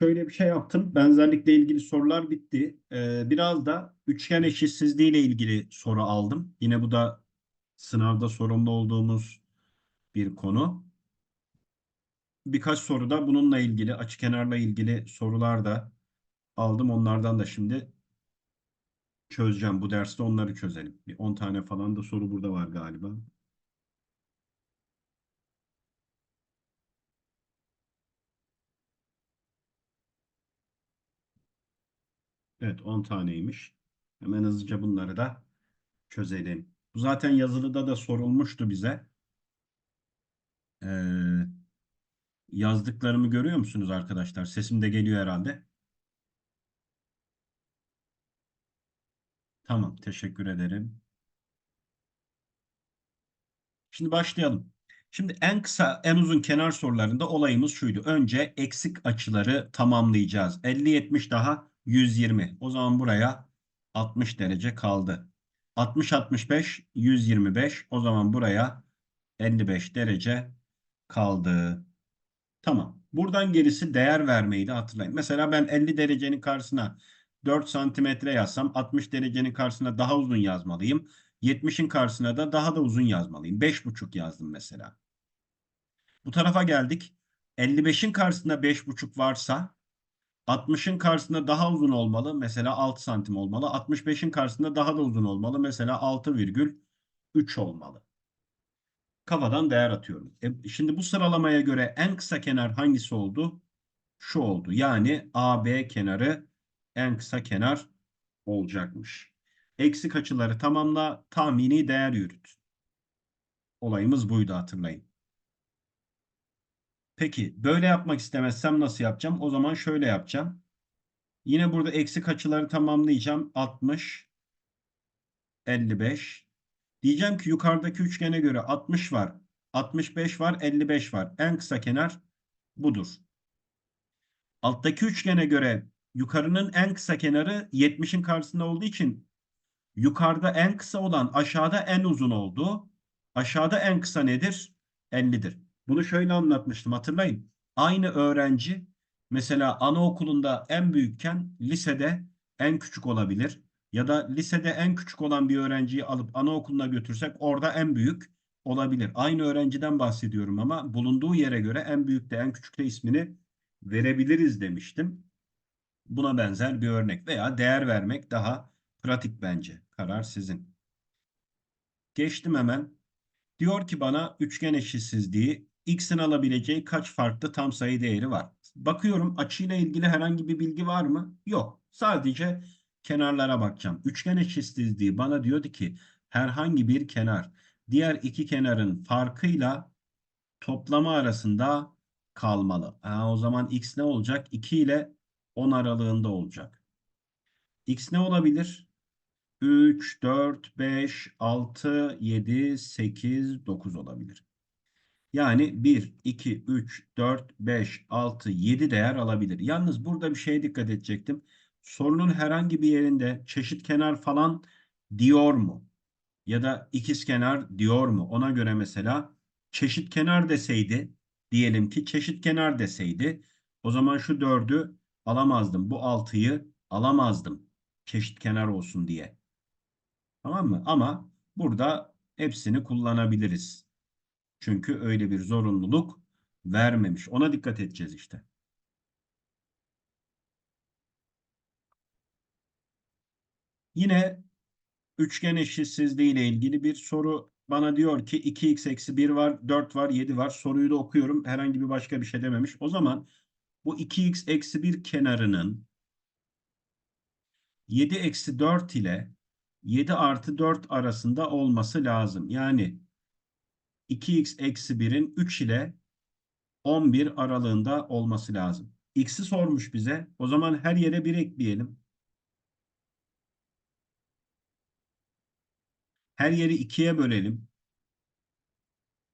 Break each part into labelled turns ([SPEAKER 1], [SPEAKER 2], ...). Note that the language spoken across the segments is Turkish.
[SPEAKER 1] Şöyle bir şey yaptım. Benzerlikle ilgili sorular bitti. Ee, biraz da üçgen eşitsizliği ile ilgili soru aldım. Yine bu da sınavda sorumlu olduğumuz bir konu. Birkaç soru da bununla ilgili, açıkenarla ilgili sorular da aldım. Onlardan da şimdi çözeceğim. Bu derste onları çözelim. Bir 10 tane falan da soru burada var galiba. Evet 10 taneymiş. Hemen hızlıca bunları da çözelim. Bu zaten yazılıda da sorulmuştu bize. Ee, yazdıklarımı görüyor musunuz arkadaşlar? Sesim de geliyor herhalde. Tamam, teşekkür ederim. Şimdi başlayalım. Şimdi en kısa, en uzun kenar sorularında olayımız şuydu. Önce eksik açıları tamamlayacağız. 50, 70 daha 120. O zaman buraya 60 derece kaldı. 60, 65, 125. O zaman buraya 55 derece kaldı. Tamam. Buradan gerisi değer vermeyi de hatırlayın. Mesela ben 50 derecenin karşısına 4 santimetre yazsam 60 derecenin karşısına daha uzun yazmalıyım. 70'in karşısına da daha da uzun yazmalıyım. 5,5 yazdım mesela. Bu tarafa geldik. 55'in karşısında 5,5 varsa 60'ın karşısında daha uzun olmalı. Mesela 6 santim olmalı. 65'in karşısında daha da uzun olmalı. Mesela 6,3 olmalı. Kafadan değer atıyorum. E, şimdi bu sıralamaya göre en kısa kenar hangisi oldu? Şu oldu. Yani AB kenarı en kısa kenar olacakmış. Eksik açıları tamamla, tahmini değer yürüt. Olayımız buydu hatırlayın. Peki böyle yapmak istemezsem nasıl yapacağım? O zaman şöyle yapacağım. Yine burada eksik açıları tamamlayacağım. 60, 55. Diyeceğim ki yukarıdaki üçgene göre 60 var, 65 var, 55 var. En kısa kenar budur. Alttaki üçgene göre yukarının en kısa kenarı 70'in karşısında olduğu için yukarıda en kısa olan aşağıda en uzun oldu. Aşağıda en kısa nedir? 50'dir. Bunu şöyle anlatmıştım hatırlayın. Aynı öğrenci mesela anaokulunda en büyükken lisede en küçük olabilir. Ya da lisede en küçük olan bir öğrenciyi alıp anaokuluna götürsek orada en büyük olabilir. Aynı öğrenciden bahsediyorum ama bulunduğu yere göre en büyük de en küçük de ismini verebiliriz demiştim. Buna benzer bir örnek veya değer vermek daha pratik bence. Karar sizin. Geçtim hemen. Diyor ki bana üçgen eşitsizliği x'in alabileceği kaç farklı tam sayı değeri var? Bakıyorum açıyla ilgili herhangi bir bilgi var mı? Yok. Sadece kenarlara bakacağım. Üçgen eşitsizliği bana diyordu ki herhangi bir kenar diğer iki kenarın farkıyla toplama arasında kalmalı. Ha, o zaman x ne olacak? 2 ile 10 aralığında olacak. x ne olabilir? 3, 4, 5, 6, 7, 8, 9 olabilir. Yani 1, 2, 3, 4, 5, 6, 7 değer alabilir. Yalnız burada bir şeye dikkat edecektim. Sorunun herhangi bir yerinde çeşit kenar falan diyor mu? Ya da ikiz kenar diyor mu? Ona göre mesela çeşit kenar deseydi diyelim ki çeşit kenar deseydi o zaman şu 4'ü alamazdım. Bu 6'yı alamazdım. Çeşit kenar olsun diye. Tamam mı? Ama burada hepsini kullanabiliriz. Çünkü öyle bir zorunluluk vermemiş. Ona dikkat edeceğiz işte. Yine üçgen eşitsizliği ile ilgili bir soru bana diyor ki 2x eksi 1 var, 4 var, 7 var. Soruyu da okuyorum. Herhangi bir başka bir şey dememiş. O zaman bu 2x eksi 1 kenarının 7 eksi 4 ile 7 artı 4 arasında olması lazım. Yani 2x eksi 1'in 3 ile 11 aralığında olması lazım. X'i sormuş bize. O zaman her yere 1 ekleyelim. Her yeri 2'ye bölelim.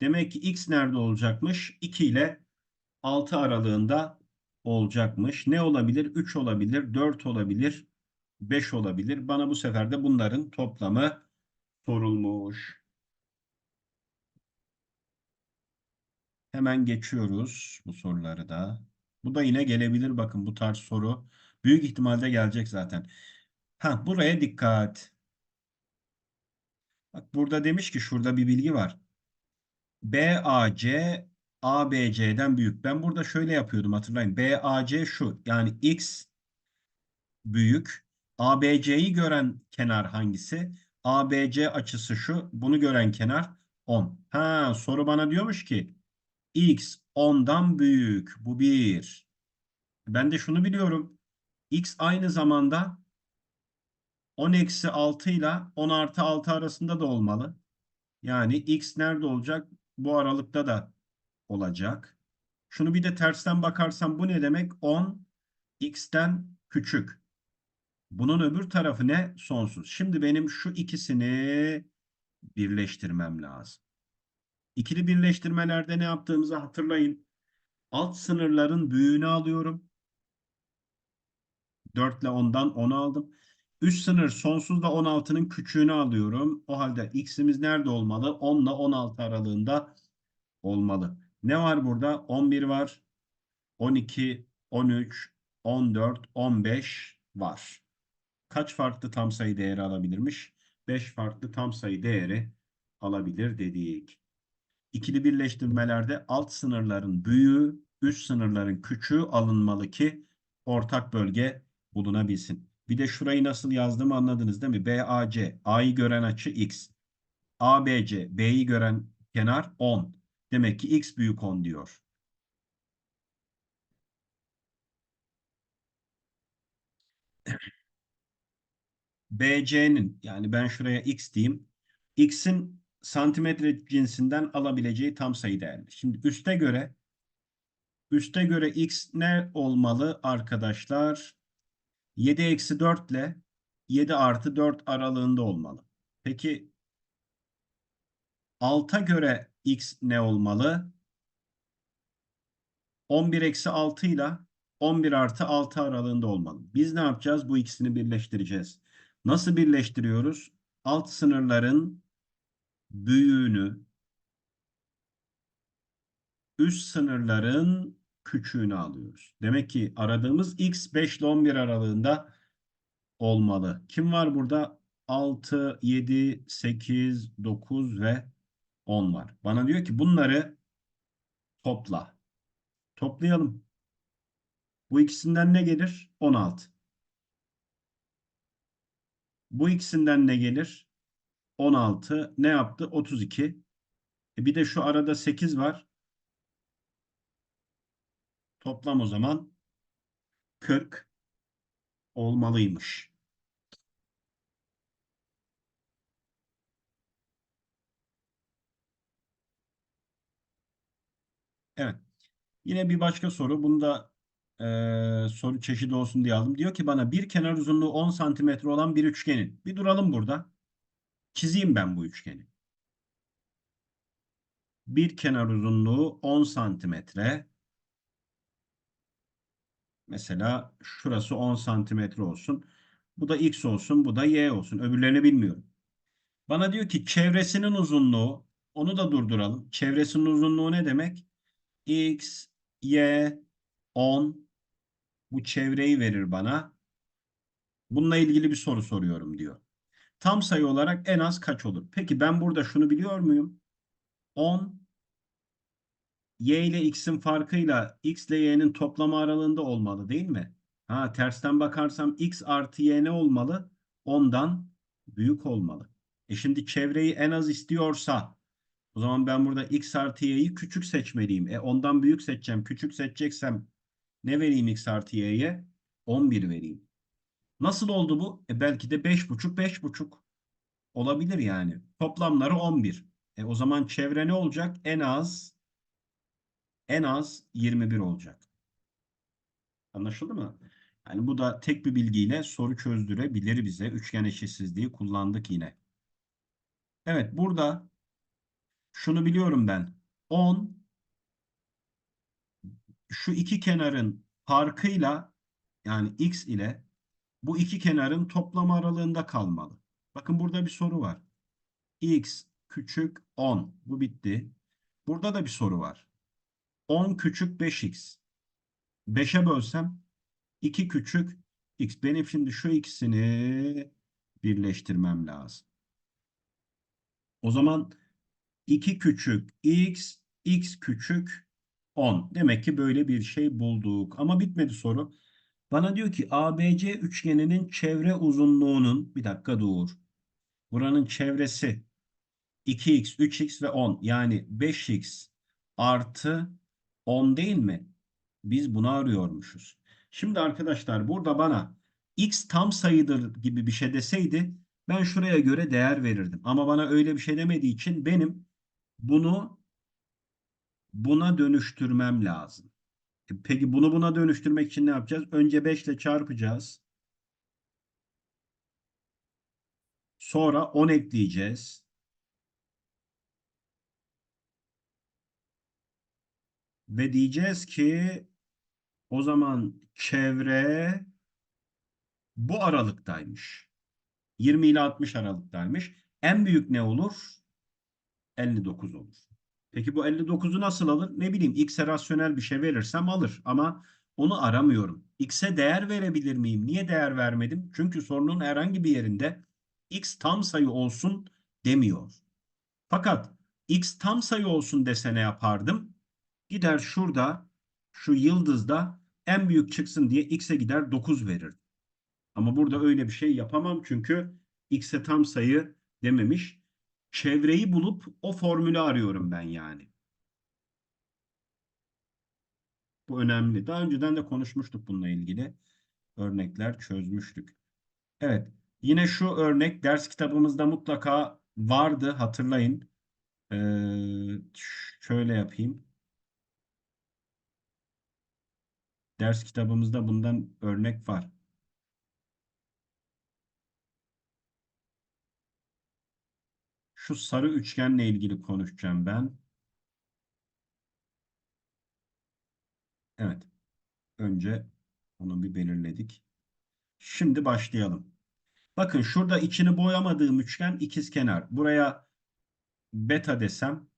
[SPEAKER 1] Demek ki x nerede olacakmış? 2 ile 6 aralığında olacakmış. Ne olabilir? 3 olabilir, 4 olabilir, 5 olabilir. Bana bu sefer de bunların toplamı sorulmuş. Hemen geçiyoruz bu soruları da. Bu da yine gelebilir bakın bu tarz soru. Büyük ihtimalle gelecek zaten. Ha buraya dikkat. Bak burada demiş ki şurada bir bilgi var. BAC ABC'den büyük. Ben burada şöyle yapıyordum hatırlayın. BAC şu yani X büyük. ABC'yi gören kenar hangisi? ABC açısı şu. Bunu gören kenar 10. Ha soru bana diyormuş ki X 10'dan büyük. Bu bir. Ben de şunu biliyorum. X aynı zamanda 10 eksi 6 ile 10 artı 6 arasında da olmalı. Yani X nerede olacak? Bu aralıkta da olacak. Şunu bir de tersten bakarsam bu ne demek? 10 X'ten küçük. Bunun öbür tarafı ne? Sonsuz. Şimdi benim şu ikisini birleştirmem lazım. İkili birleştirmelerde ne yaptığımızı hatırlayın. Alt sınırların büyüğünü alıyorum. 4 ile 10'dan 10'u aldım. Üst sınır sonsuzla 16'nın küçüğünü alıyorum. O halde x'imiz nerede olmalı? 10 ile 16 aralığında olmalı. Ne var burada? 11 var. 12, 13, 14, 15 var. Kaç farklı tam sayı değeri alabilirmiş? 5 farklı tam sayı değeri alabilir dedik. İkili birleştirmelerde alt sınırların büyüğü, üst sınırların küçüğü alınmalı ki ortak bölge bulunabilsin. Bir de şurayı nasıl yazdığımı anladınız değil mi? BAC, A'yı gören açı X. ABC, B'yi gören kenar 10. Demek ki X büyük 10 diyor. BC'nin yani ben şuraya X diyeyim. X'in santimetre cinsinden alabileceği tam sayı değerli. Şimdi üste göre üste göre X ne olmalı arkadaşlar? 7 eksi 4 ile 7 artı 4 aralığında olmalı. Peki alta göre x ne olmalı? 11 eksi 6 ile 11 artı 6 aralığında olmalı. Biz ne yapacağız? Bu ikisini birleştireceğiz. Nasıl birleştiriyoruz? Alt sınırların büyüğünü üst sınırların küçüğünü alıyoruz. Demek ki aradığımız x 5 ile 11 aralığında olmalı. Kim var burada? 6, 7, 8, 9 ve 10 var. Bana diyor ki bunları topla. Toplayalım. Bu ikisinden ne gelir? 16. Bu ikisinden ne gelir? 16. Ne yaptı? 32. E bir de şu arada 8 var. Toplam o zaman 40 olmalıymış. Evet. Yine bir başka soru. Bunu da e, soru çeşidi olsun diye aldım. Diyor ki bana bir kenar uzunluğu 10 santimetre olan bir üçgenin. Bir duralım burada. Çizeyim ben bu üçgeni. Bir kenar uzunluğu 10 santimetre. Mesela şurası 10 santimetre olsun. Bu da x olsun, bu da y olsun. Öbürlerini bilmiyorum. Bana diyor ki çevresinin uzunluğu, onu da durduralım. Çevresinin uzunluğu ne demek? x, y, 10. Bu çevreyi verir bana. Bununla ilgili bir soru soruyorum diyor. Tam sayı olarak en az kaç olur? Peki ben burada şunu biliyor muyum? 10 y ile x'in farkıyla x ile y'nin toplamı aralığında olmalı değil mi? Ha tersten bakarsam x artı y ne olmalı? 10'dan büyük olmalı. E şimdi çevreyi en az istiyorsa o zaman ben burada x artı y'yi küçük seçmeliyim. E ondan büyük seçeceğim. Küçük seçeceksem ne vereyim x artı y'ye? 11 vereyim. Nasıl oldu bu? E belki de 5,5 5,5 olabilir yani. Toplamları 11. E o zaman çevre ne olacak? En az en az 21 olacak. Anlaşıldı mı? Yani bu da tek bir bilgiyle soru çözdürebilir bize. Üçgen eşitsizliği kullandık yine. Evet burada şunu biliyorum ben. 10 şu iki kenarın farkıyla yani x ile bu iki kenarın toplamı aralığında kalmalı. Bakın burada bir soru var. x küçük 10. Bu bitti. Burada da bir soru var. 10 küçük 5x. 5'e bölsem 2 küçük x. Benim şimdi şu ikisini birleştirmem lazım. O zaman 2 küçük x, x küçük 10. Demek ki böyle bir şey bulduk. Ama bitmedi soru. Bana diyor ki ABC üçgeninin çevre uzunluğunun bir dakika dur. Buranın çevresi 2x, 3x ve 10 yani 5x artı 10 değil mi? Biz bunu arıyormuşuz. Şimdi arkadaşlar burada bana x tam sayıdır gibi bir şey deseydi ben şuraya göre değer verirdim. Ama bana öyle bir şey demediği için benim bunu buna dönüştürmem lazım. Peki bunu buna dönüştürmek için ne yapacağız? Önce 5 ile çarpacağız. Sonra 10 ekleyeceğiz. Ve diyeceğiz ki o zaman çevre bu aralıktaymış. 20 ile 60 aralıktaymış. En büyük ne olur? 59 olur. Peki bu 59'u nasıl alır? Ne bileyim x'e rasyonel bir şey verirsem alır ama onu aramıyorum. X'e değer verebilir miyim? Niye değer vermedim? Çünkü sorunun herhangi bir yerinde x tam sayı olsun demiyor. Fakat x tam sayı olsun dese ne yapardım? Gider şurada şu yıldızda en büyük çıksın diye x'e gider 9 verir. Ama burada öyle bir şey yapamam çünkü x'e tam sayı dememiş. Çevreyi bulup o formülü arıyorum ben yani. Bu önemli. Daha önceden de konuşmuştuk bununla ilgili. Örnekler çözmüştük. Evet. Yine şu örnek ders kitabımızda mutlaka vardı. Hatırlayın. Ee, şöyle yapayım. Ders kitabımızda bundan örnek var. Şu sarı üçgenle ilgili konuşacağım ben. Evet. Önce onu bir belirledik. Şimdi başlayalım. Bakın şurada içini boyamadığım üçgen ikizkenar. Buraya beta desem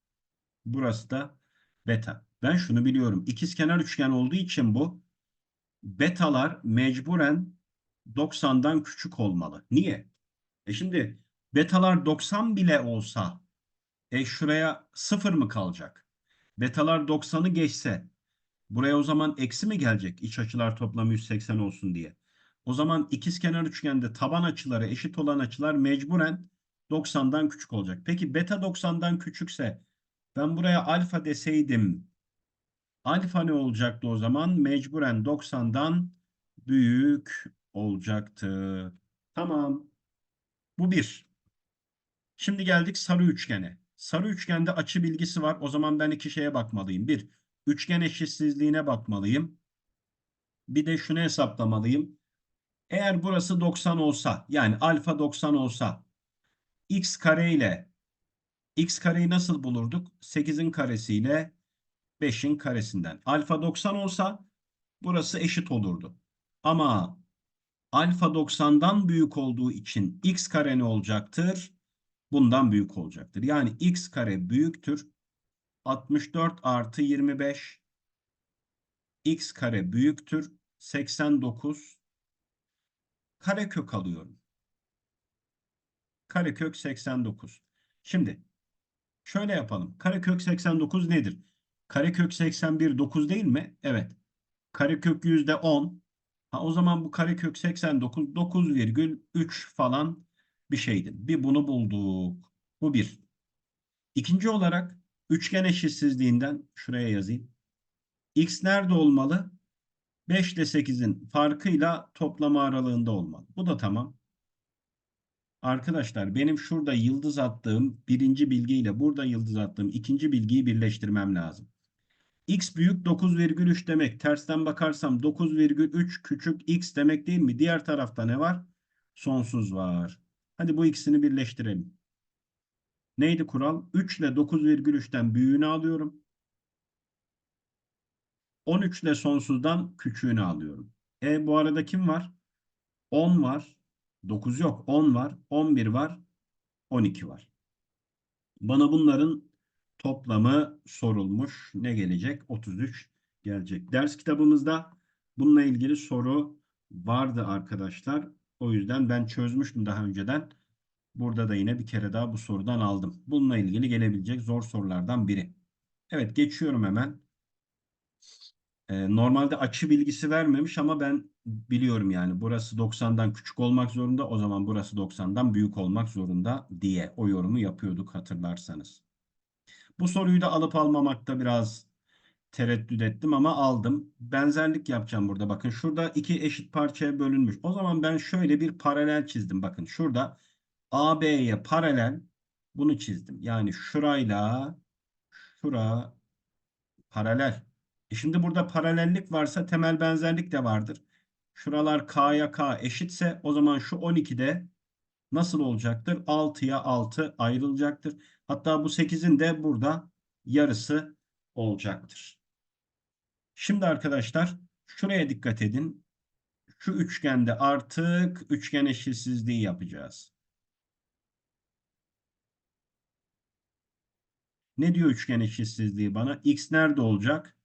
[SPEAKER 1] burası da beta. Ben şunu biliyorum. İkizkenar üçgen olduğu için bu betalar mecburen 90'dan küçük olmalı. Niye? E şimdi betalar 90 bile olsa e şuraya 0 mı kalacak? Betalar 90'ı geçse buraya o zaman eksi mi gelecek? İç açılar toplamı 180 olsun diye. O zaman ikizkenar üçgende taban açıları eşit olan açılar mecburen 90'dan küçük olacak. Peki beta 90'dan küçükse ben buraya alfa deseydim alfa ne olacaktı o zaman? Mecburen 90'dan büyük olacaktı. Tamam. Bu bir. Şimdi geldik sarı üçgene. Sarı üçgende açı bilgisi var. O zaman ben iki şeye bakmalıyım. Bir, üçgen eşitsizliğine bakmalıyım. Bir de şunu hesaplamalıyım. Eğer burası 90 olsa yani alfa 90 olsa x kare ile x kareyi nasıl bulurduk? 8'in karesiyle 5'in karesinden. Alfa 90 olsa burası eşit olurdu. Ama alfa 90'dan büyük olduğu için x kare ne olacaktır? Bundan büyük olacaktır. Yani x kare büyüktür. 64 artı 25 x kare büyüktür. 89 karekök alıyorum. Karekök 89. Şimdi şöyle yapalım. Karekök 89 nedir? Karekök 81 9 değil mi? Evet. Karekök yüzde 10. Ha, o zaman bu karekök 89 9,3 falan bir şeydi. Bir bunu bulduk. Bu bir. İkinci olarak üçgen eşitsizliğinden şuraya yazayım. X nerede olmalı? 5 ile 8'in farkıyla toplama aralığında olmalı. Bu da tamam. Arkadaşlar benim şurada yıldız attığım birinci bilgiyle burada yıldız attığım ikinci bilgiyi birleştirmem lazım. X büyük 9,3 demek. Tersten bakarsam 9,3 küçük x demek değil mi? Diğer tarafta ne var? Sonsuz var. Hadi bu ikisini birleştirelim. Neydi kural? 3 ile 9,3'ten büyüğünü alıyorum. 13 ile sonsuzdan küçüğünü alıyorum. E bu arada kim var? 10 var. 9 yok. 10 var. 11 var. 12 var. Bana bunların toplamı sorulmuş. Ne gelecek? 33 gelecek. Ders kitabımızda bununla ilgili soru vardı arkadaşlar. O yüzden ben çözmüştüm daha önceden. Burada da yine bir kere daha bu sorudan aldım. Bununla ilgili gelebilecek zor sorulardan biri. Evet geçiyorum hemen. Ee, normalde açı bilgisi vermemiş ama ben biliyorum yani burası 90'dan küçük olmak zorunda o zaman burası 90'dan büyük olmak zorunda diye o yorumu yapıyorduk hatırlarsanız. Bu soruyu da alıp almamakta biraz tereddüt ettim ama aldım. Benzerlik yapacağım burada. Bakın şurada iki eşit parçaya bölünmüş. O zaman ben şöyle bir paralel çizdim. Bakın şurada AB'ye paralel bunu çizdim. Yani şurayla şura paralel. E şimdi burada paralellik varsa temel benzerlik de vardır. Şuralar K'ya K eşitse o zaman şu 12'de nasıl olacaktır? 6'ya 6 ayrılacaktır. Hatta bu 8'in de burada yarısı olacaktır. Şimdi arkadaşlar şuraya dikkat edin. Şu üçgende artık üçgen eşitsizliği yapacağız. Ne diyor üçgen eşitsizliği bana? X nerede olacak?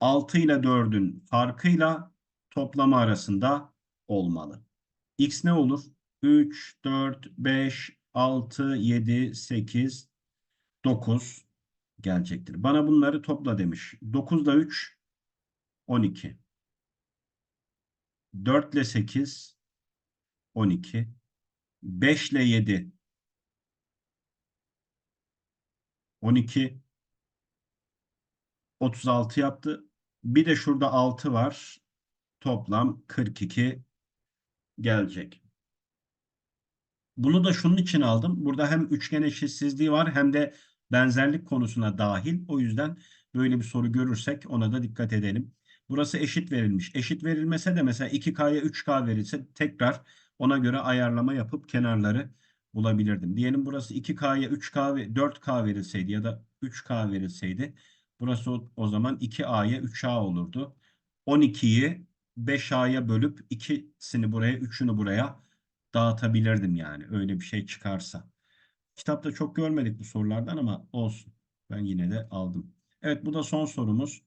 [SPEAKER 1] 6 ile 4'ün farkıyla toplamı arasında olmalı. X ne olur? 3, 4, 5, 6, 7, 8, 9 gelecektir. Bana bunları topla demiş. 9 ile 3, 12. 4 ile 8, 12. 5 ile 7, 12. 36 yaptı. Bir de şurada 6 var. Toplam 42 gelecek. Bunu da şunun için aldım. Burada hem üçgen eşitsizliği var hem de benzerlik konusuna dahil. O yüzden böyle bir soru görürsek ona da dikkat edelim. Burası eşit verilmiş. Eşit verilmese de mesela 2K'ya 3K verilse tekrar ona göre ayarlama yapıp kenarları bulabilirdim. Diyelim burası 2K'ya 3K ve 4K verilseydi ya da 3K verilseydi burası o, o zaman 2A'ya 3A olurdu. 12'yi 5A'ya bölüp ikisini buraya, üçünü buraya dağıtabilirdim yani öyle bir şey çıkarsa. Kitapta çok görmedik bu sorulardan ama olsun. Ben yine de aldım. Evet bu da son sorumuz.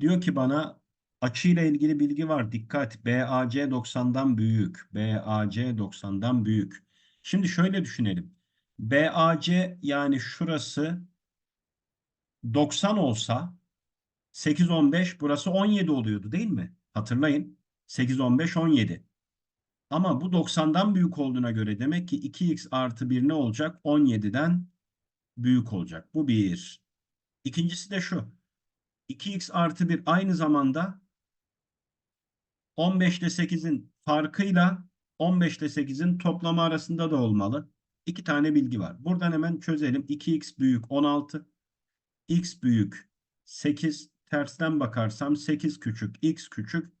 [SPEAKER 1] Diyor ki bana açıyla ilgili bilgi var. Dikkat. BAC 90'dan büyük. BAC 90'dan büyük. Şimdi şöyle düşünelim. BAC yani şurası 90 olsa 8 15 burası 17 oluyordu değil mi? Hatırlayın. 8 15 17. Ama bu 90'dan büyük olduğuna göre demek ki 2x artı 1 ne olacak? 17'den büyük olacak. Bu bir. İkincisi de şu. 2x artı 1 aynı zamanda 15 ile 8'in farkıyla 15 ile 8'in toplamı arasında da olmalı. İki tane bilgi var. Buradan hemen çözelim. 2x büyük 16. x büyük 8. Tersten bakarsam 8 küçük x küçük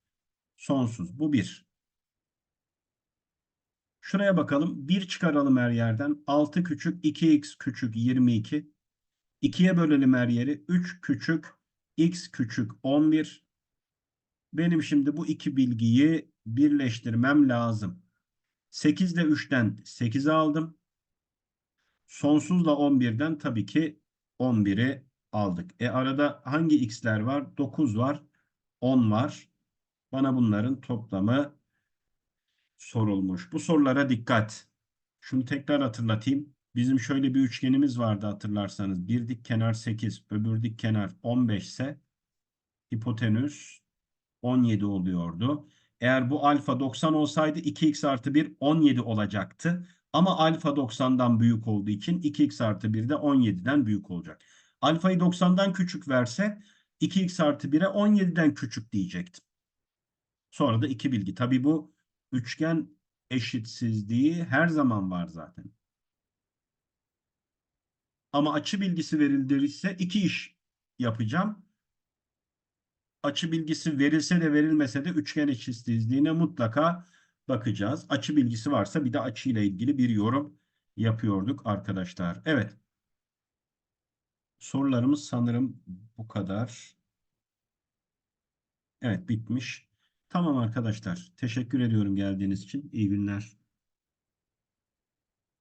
[SPEAKER 1] sonsuz. Bu bir. Şuraya bakalım. 1 çıkaralım her yerden. 6 küçük 2x küçük 22. 2'ye bölelim her yeri. 3 küçük x küçük 11. Benim şimdi bu iki bilgiyi birleştirmem lazım. 8 ile 3'ten 8'i aldım. Sonsuzla 11'den tabii ki 11'i aldık. E arada hangi x'ler var? 9 var, 10 var. Bana bunların toplamı sorulmuş. Bu sorulara dikkat. Şunu tekrar hatırlatayım. Bizim şöyle bir üçgenimiz vardı hatırlarsanız. Bir dik kenar 8, öbür dik kenar 15 ise hipotenüs 17 oluyordu. Eğer bu alfa 90 olsaydı 2x artı 1 17 olacaktı. Ama alfa 90'dan büyük olduğu için 2x artı 1 de 17'den büyük olacak. Alfayı 90'dan küçük verse 2x artı 1'e 17'den küçük diyecektim. Sonra da iki bilgi. Tabii bu üçgen eşitsizliği her zaman var zaten. Ama açı bilgisi verildirirse iki iş yapacağım. Açı bilgisi verilse de verilmese de üçgen eşitsizliğine mutlaka bakacağız. Açı bilgisi varsa bir de açı ile ilgili bir yorum yapıyorduk arkadaşlar. Evet. Sorularımız sanırım bu kadar. Evet bitmiş. Tamam arkadaşlar. Teşekkür ediyorum geldiğiniz için. İyi günler.